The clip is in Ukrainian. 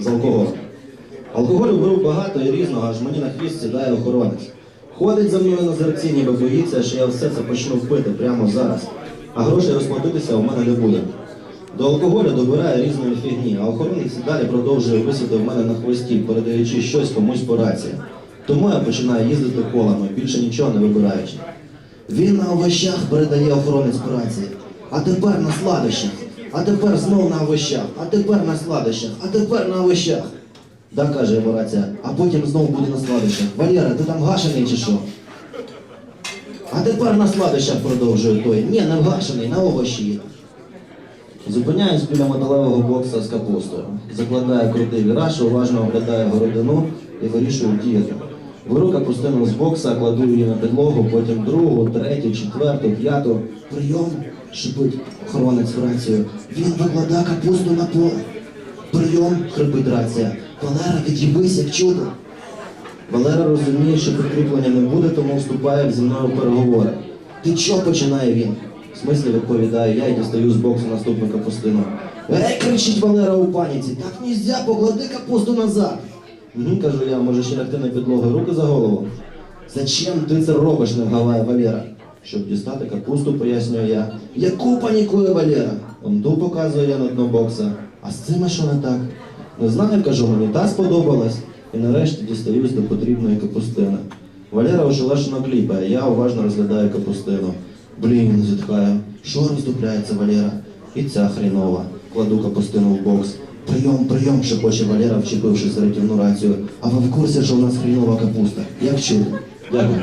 з алкоголем. Алкоголю беру багато і різного, аж мені на хвіст сідає охоронець. Ходить за мною на зерці, ніби боїться, що я все це почну пити прямо зараз. А грошей розплатитися у мене не буде. До алкоголю добирає різної фігні, а охоронець далі продовжує висіти в мене на хвості, передаючи щось комусь по рації. Тому я починаю їздити колами, більше нічого не вибираючи. Він на овощах передає охоронець по рації, а тепер на сладощах, а тепер знов на овощах, а тепер на сладощах, а тепер на овощах. Да, каже йому рація, а потім знову буде на сладощах. Валера, ти там гашений чи що? А тепер на сладощах продовжує той. Ні, не вгашений, на овощі. Зупиняюсь біля металевого бокса з капустою. Закладаю крутий віраж, уважно оглядаю городину і вирішую діяти. Беру капустину з бокса, кладу її на підлогу, потім другу, третю, четверту, п'яту. Прийом, шипить охоронець в рацію. Він викладає капусту на поле. Прийом, хрипить рація. Валера, від'їбись, як чудо. Валера розуміє, що підкріплення не буде, тому вступає зі мною в переговори. Ти чого починає він? В смислі відповідаю я і дістаю з боксу наступну капустину. Ей, кричить Валера у паніці, так нельзя, поклади капусту назад. Угу, кажу я, може ще лягти на підлогу руки за голову. Зачем ти це робиш, не вгаває Валера? Щоб дістати капусту, пояснюю я. Яку панікує Валера? Онду показує я на дно бокса. А з цим що не так? Не знаю, кажу, мені та сподобалась. І нарешті дістаюсь до потрібної капустини. Валера ошелешено кліпає, я уважно розглядаю капустину. Блін, зітхаю. Що роздупляється Валера? І ця хрінова. Кладу капустину в бокс. Прийом, прийом, шепоче Валера, вчепивши рятівну рацію. А ви в курсі, що у нас хрінова капуста? Як чути? Дякую.